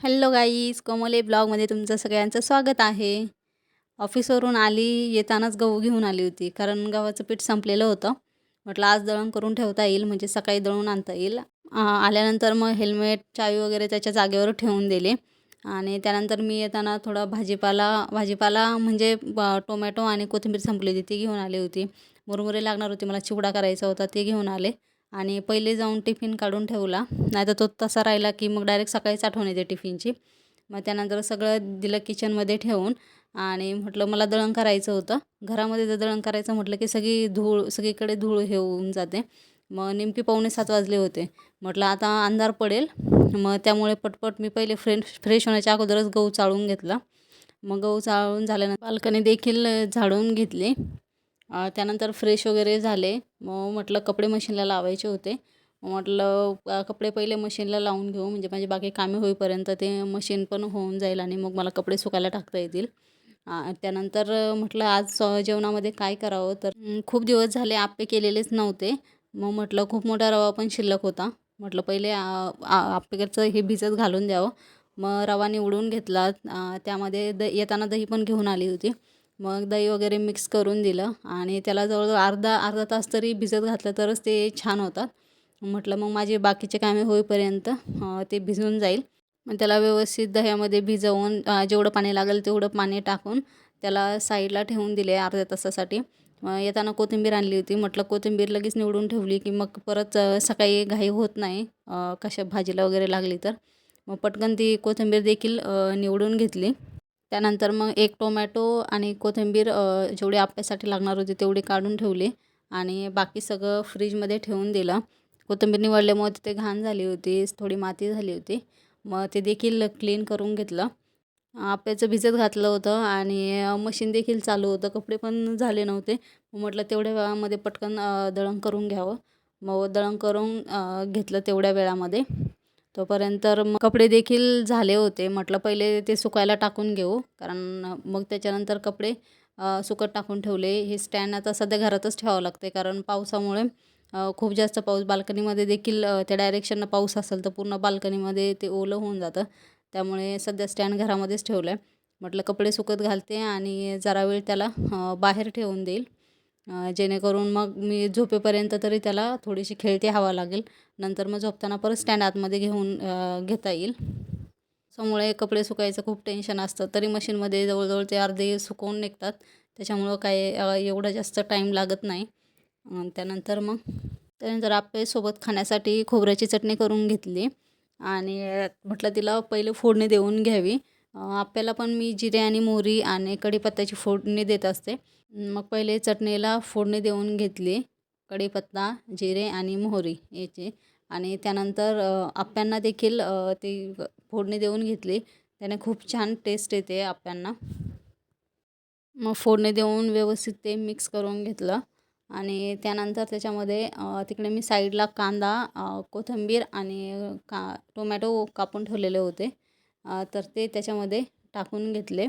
Hello guys कोमले ब्लॉगमध्ये तुमचं सगळ्यांचं स्वागत आहे. ऑफिसवरून आली येतानाच गहू घेऊन आली होती कारण गव्हाचं पीठ संपलेलं होतं. म्हटलं आज दळण करून ठेवता येईल म्हणजे सकाळी दळून आणता येईल. आल्यानंतर मग हेल्मेट चावी वगैरे त्याच्या जागेवर ठेवून दिले. आणि त्यानंतर मी येताना थोडा भाजीपाला भाजीपाला म्हणजे टोमॅटो आणि कोथिंबीर संपली होती ती घेऊन आली होती. मुरमुरे लागणार होती मला चिवडा करायचा होता ते घेऊन आले. आणि पहिले जाऊन टिफिन काढून ठेवला. नाहीतर तो तसा राहिला की मग डायरेक्ट सकाळीच आठवण येते टिफिनची. मग त्यानंतर सगळं दिलं किचनमध्ये ठेवून आणि म्हटलं मला दळण करायचं होतं. घरामध्ये जर दळण करायचं म्हटलं की सगळी धूळ सगळीकडे धूळ हे होऊन जाते. मग नेमकी पावणे सात वाजले होते. म्हटलं आता अंधार पडेल. मग त्यामुळे पटपट मी पहिले फ्रेश फ्रेश होण्याच्या अगोदरच गहू चाळून घेतला. मग गहू चाळून झाल्यानंतर बाल्कनी देखील झाडून घेतली. त्यानंतर फ्रेश वगैरे झाले. मग म्हटलं कपडे मशीनला लावायचे होते. म्हटलं कपडे पहिले मशीनला लावून घेऊ. म्हणजे माझे बाकी कामे होईपर्यंत ते मशीन पण होऊन जाईल आणि मग मला कपडे सुकायला टाकता येतील. त्यानंतर म्हटलं आज जेवणामध्ये काय करावं? तर खूप दिवस झाले आप्पे केलेलेच नव्हते. मग म्हटलं खूप मोठा रवा पण शिल्लक होता. म्हटलं पहिले आ- हे भिजत घालून द्यावं. मग रवा निवडून घेतला. त्यामध्ये द येताना दही पण घेऊन आली होती. मग दही वगैरे मिक्स करून दिलं आणि त्याला जवळजवळ अर्धा अर्धा तास तरी भिजत घातलं तरच ते छान होतात. म्हटलं मग माझे बाकीचे कामे होईपर्यंत ते भिजून जाईल. मग त्याला व्यवस्थित दह्यामध्ये भिजवून जेवढं पाणी लागेल तेवढं पाणी टाकून त्याला साईडला ठेवून दिले अर्ध्या तासासाठी. मग येताना कोथिंबीर आणली होती. म्हटलं कोथिंबीर लगेच निवडून ठेवली की मग परत सकाळी घाई होत नाही कशा भाजीला वगैरे लागली तर. मग पटकन ती कोथिंबीर देखील निवडून घेतली. त्यानंतर मग एक टोमॅटो आणि कोथिंबीर जेवढे जेवढी आप्यासाठी लागणार होती तेवढी काढून ठेवले आणि बाकी सगळं फ्रीजमध्ये ठेवून दिलं. कोथिंबीर निवडल्यामुळे तिथे घाण झाली होती थोडी माती झाली होती. मग ते देखील क्लीन करून घेतलं. आप्याचं भिजत घातलं होतं आणि मशीन देखील चालू होतं. कपडे पण झाले नव्हते. म्हटलं तेवढ्या वेळामध्ये पटकन दळण करून घ्यावं. मग दळण करून घेतलं तेवढ्या वेळामध्ये. तोपर्यंत मग कपडे देखील झाले होते. म्हटलं पहिले ते सुकायला टाकून घेऊ. कारण मग त्याच्यानंतर कपडे सुकत टाकून ठेवले. हे स्टँड आता सध्या घरातच ठेवावं लागते कारण पावसामुळे खूप जास्त पाऊस बाल्कनीमध्ये देखील त्या डायरेक्शननं पाऊस असेल तर पूर्ण बाल्कनीमध्ये ते ओलं होऊन जातं. त्यामुळे सध्या स्टँड घरामध्येच ठेवलं आहे म्हटलं कपडे सुकत घालते आणि जरा वेळ त्याला बाहेर ठेवून देईल. जेणेकरून मग मी झोपेपर्यंत तरी त्याला थोडीशी खेळती हवा लागेल. नंतर मग झोपताना परत स्टँड आतमध्ये घेऊन घेता येईल. त्यामुळे कपडे सुकायचं खूप टेन्शन असतं. तरी मशीनमध्ये जवळजवळ ते अर्धे सुकवून निघतात. त्याच्यामुळं काय एवढा जास्त टाईम लागत नाही. त्यानंतर मग त्यानंतर आपेसोबत खाण्यासाठी खोबऱ्याची चटणी करून घेतली. आणि म्हटलं तिला पहिले फोडणी देऊन घ्यावी. आप्याला पण मी जिरे आणि मोहरी आणि कढीपत्त्याची फोडणी देत असते. मग पहिले चटणीला फोडणी देऊन घेतली. कढीपत्ता जिरे आणि मोहरी याचे. आणि त्यानंतर आप्यांना देखील ती फोडणी देऊन घेतली. त्याने खूप छान टेस्ट येते आप्यांना. मग फोडणी देऊन व्यवस्थित ते मिक्स करून घेतलं. आणि त्यानंतर त्याच्यामध्ये तिकडे मी साईडला कांदा कोथिंबीर आणि का टोमॅटो कापून ठेवलेले होते. तर ते त्याच्यामध्ये टाकून घेतले.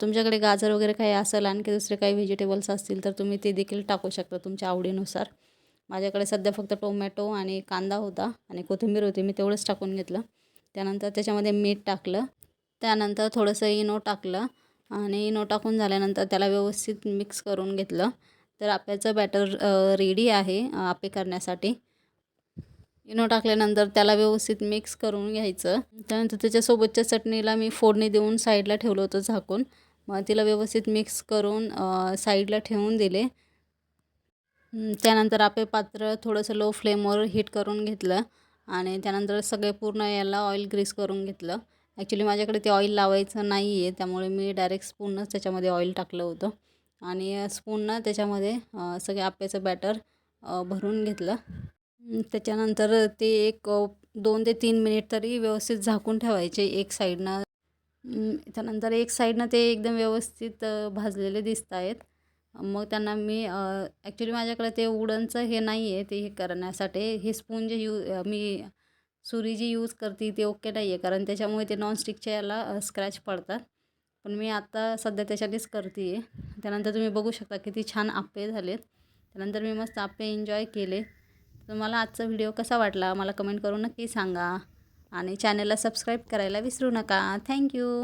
तुमच्याकडे गाजर वगैरे काही असेल आणखी दुसरे काही व्हेजिटेबल्स असतील तर तुम्ही ते देखील टाकू शकता तुमच्या आवडीनुसार. माझ्याकडे सध्या फक्त टोमॅटो आणि कांदा होता आणि कोथिंबीर होती मी तेवढंच टाकून घेतलं. त्यानंतर त्याच्यामध्ये मीठ टाकलं. त्यानंतर थोडंसं इनो टाकलं आणि इनो टाकून झाल्यानंतर त्याला व्यवस्थित मिक्स करून घेतलं. तर आप्याचं बॅटर रेडी आहे आपे करण्यासाठी. इनो टाकल्यानंतर त्याला व्यवस्थित मिक्स करून घ्यायचं. त्यानंतर त्याच्यासोबतच्या चटणीला मी फोडणी देऊन साईडला ठेवलं होतं झाकून. मग तिला व्यवस्थित मिक्स करून साईडला ठेवून दिले. त्यानंतर आपले पात्र थोडंसं लो फ्लेमवर हीट करून घेतलं आणि त्यानंतर सगळे पूर्ण याला ऑइल ग्रीस करून घेतलं. ॲक्च्युली माझ्याकडे ते ऑइल लावायचं नाही आहे त्यामुळे मी डायरेक्ट स्पूनच त्याच्यामध्ये ऑइल टाकलं होतं. आणि स्पूननं त्याच्यामध्ये सगळे आप्याचं बॅटर भरून घेतलं. त्याच्यानंतर ते एक दोन ते तीन मिनिट तरी व्यवस्थित झाकून ठेवायचे एक साईडनं. त्यानंतर एक साईडनं ते एकदम व्यवस्थित भाजलेले दिसत आहेत. मग त्यांना मी ॲक्च्युली माझ्याकडे ते उडनचं हे नाही आहे ते हे करण्यासाठी. हे स्पून जे you me Suri G use करते ते ओके नाही आहे कारण त्याच्यामुळे ते नॉनस्टिकच्या याला स्क्रॅच पडतात. पण मी आत्ता सध्या त्याच्यानेच करते. आहे त्यानंतर तुम्ही बघू शकता किती छान आप्पे झालेत. त्यानंतर मी मस्त आप्पे एन्जॉय केले. तुम्हाला आजचा व्हिडिओ कसा वाटला मला कमेंट करून नक्की सांगा. आणि चॅनलला सबस्क्राईब करायला विसरू नका. थँक्यू